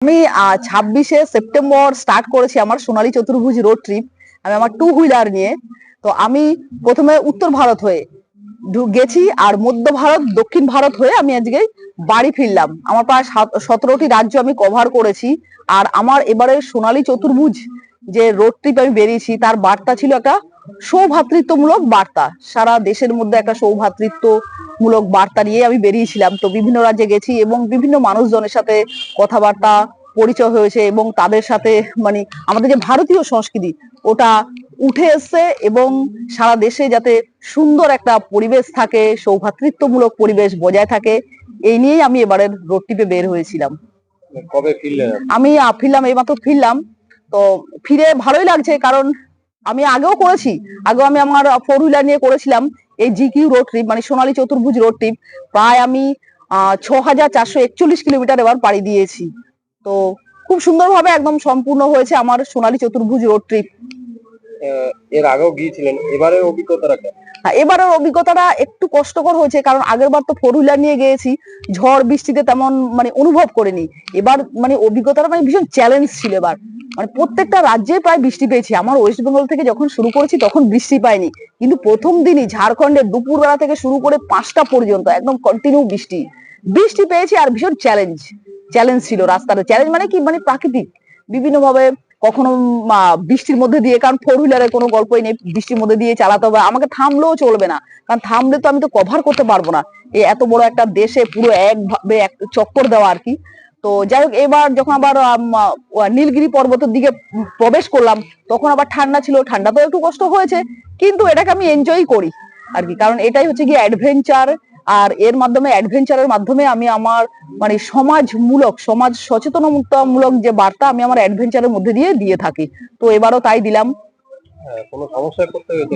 আমি ছাব্বিশে September start করেছি আমার সোনালী চতুর্ভুজ রোড ট্রিপ আমি আমার টু হুইলার নিয়ে। তো আমি প্রথমে উত্তর ভারত হয়ে গেছি আর মধ্য ভারত, দক্ষিণ ভারত হয়ে আমি আজকে বাড়ি ফিরলাম। আমার প্রায় সাত- সতেরোটি রাজ্য আমি কভার করেছি। আর আমার এবারে সোনালী চতুর্ভুজ যে রোড ট্রিপ আমি বেরিয়েছি, তার বার্তা ছিল একটা সৌভাতৃত্বমূলক বার্তা। সারা দেশের মধ্যে একটা সৌভাতৃত্বমূলক বার্তা নিয়ে আমি বেরিয়েছিলাম। তো বিভিন্ন রাজ্যে গেছি এবং বিভিন্ন মানুষজনের সাথে কথাবার্তা পরিচয় হয়েছে এবং তাদের সাথে মানে আমাদের যে ভারতীয় সংস্কৃতি ওটা উঠে এসছে এবং সারা দেশে যাতে সুন্দর একটা পরিবেশ থাকে সৌভাতৃত্বমূলক পরিবেশ বজায় থাকে এই নিয়েই আমি এবারের রোড ট্রিপে বের হয়েছিলাম। কবে ফিরলেন আমি ফিরলাম এইমাত্র ফিরলাম। তো ফিরে ভালোই লাগছে কারণ আমি আগেও করেছি। আগেও আমি আমার ফোর হুইলার নিয়ে করেছিলাম এই জিকিউ রোড ট্রিপ মানে সোনালী চতুর্ভুজ রোড ট্রিপ প্রায় আমি ছ হাজার চারশো একচল্লিশ কিলোমিটার এবার পাড়ি দিয়েছি। তো খুব সুন্দরভাবে একদম সম্পূর্ণ হয়েছে আমার সোনালী চতুর্ভুজ রোড ট্রিপ এর আগেও গিয়েছিলেন। এবারের অভিজ্ঞতাটা হ্যাঁ, এবারের অভিজ্ঞতাটা একটু কষ্টকর হয়েছে কারণ আগের বার তো ফোর হুইলার নিয়ে গিয়েছি। ঝড় বৃষ্টিতে তেমন মানে অনুভব করিনি। এবার মানে অভিজ্ঞতাটা মানে ভীষণ চ্যালেঞ্জ ছিল এবার। মানে প্রত্যেকটা রাজ্যে প্রায় বৃষ্টি পেয়েছি। আমার ওয়েস্ট বেঙ্গল থেকে যখন শুরু করেছি তখন বৃষ্টি পাইনি। কিন্তু প্রথম দিনই ঝাড়খণ্ডের দুপুরবেলা থেকে শুরু করে পাঁচটা পর্যন্ত একদম কন্টিনিউ বৃষ্টি। বৃষ্টি পেয়েছি আর ভীষণ চ্যালেঞ্জ চ্যালেঞ্জ ছিল রাস্তাটা। চ্যালেঞ্জ মানে কি? মানে প্রাকৃতিক। বিভিন্ন ভাবে কখনো বৃষ্টির মধ্যে দিয়ে, কারণ ফোর হুইলারের কোনো গল্পই নেই, বৃষ্টির মধ্যে দিয়ে চালাতে হবে। আমাকে থামলেও চলবে না। কারণ থামলে তো আমি তো কভার করতে পারব না। এত বড় একটা দেশে পুরো এক চক্কর দেওয়া আর কি। তো যাই হোক এবার যখন আবার নীলগিরি পর্বতের দিকে প্রবেশ করলাম তখন আবার ঠান্ডা ছিল ঠান্ডা তো একটু কষ্ট হয়েছে কিন্তু এটাকে আমি এনজয় করি আর কি। কারণ এটাই হচ্ছে কি অ্যাডভেঞ্চার আর এর মাধ্যমে অ্যাডভেঞ্চারের মাধ্যমে আমি আমার মানে সমাজমূলক সমাজ সচেতনমূলক যে বার্তা আমি আমার অ্যাডভেঞ্চারের মধ্যে দিয়ে দিয়ে থাকি। তো এবারও তাই দিলাম।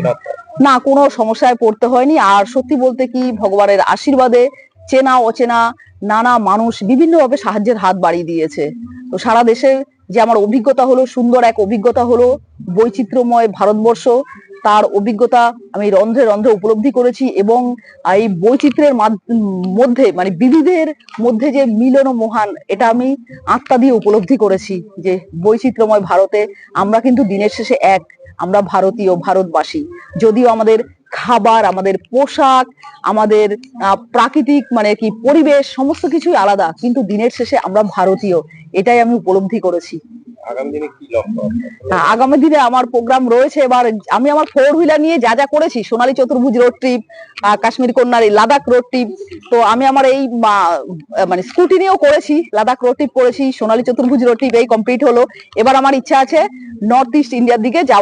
রাস্তায়? না কোনো সমস্যায় পড়তে হয়নি। আর সত্যি বলতে কি ভগবানের আশীর্বাদে চেনা, অচেনা, নানা মানুষ বিভিন্নভাবে সাহায্যের হাত বাড়িয়ে দিয়েছে। তো সারা দেশে যে আমার অভিজ্ঞতা হলো, সুন্দর এক অভিজ্ঞতা হলো, বৈচিত্র্যময় ভারতবর্ষ, তার অভিজ্ঞতা আমি রন্ধ্রে রন্ধ্রে উপলব্ধি করেছি এবং এই বৈচিত্র্যের মাধ- মধ্যে মানে বিবিধের মধ্যে যে মিলন ও মহান, এটা আমি আত্মা দিয়ে উপলব্ধি করেছি যে বৈচিত্র্যময় ভারতে আমরা কিন্তু দিনের শেষে এক, আমরা ভারতীয়, ভারতবাসী। যদিও আমাদের খাবার আমাদের পোশাক আমাদের প্রাকৃতিক মানে কি পরিবেশ সমস্ত কিছুই আলাদা। কিন্তু দিনের শেষে আমরা ভারতীয়। এটাই আমি উপলব্ধি করেছি। আগামী দিনে আমার প্রোগ্রাম রয়েছে। এবার আমি আমার ফোর হুইলার নিয়ে যা যা করেছি। সোনালী চতুর্ভুজ রোড ট্রিপ কাশ্মীর কন্যার এই লাদাখ রোড ট্রিপ তো আমি আমার এই মানে স্কুটি নিয়েও করেছি। লাদাখ রোড ট্রিপ করেছি। সোনালী চতুর্ভুজ রোড ট্রিপ এই কমপ্লিট হলো। এবার আমার ইচ্ছা আছে নর্থ ইস্ট ইন্ডিয়ার দিকে যাওয়া।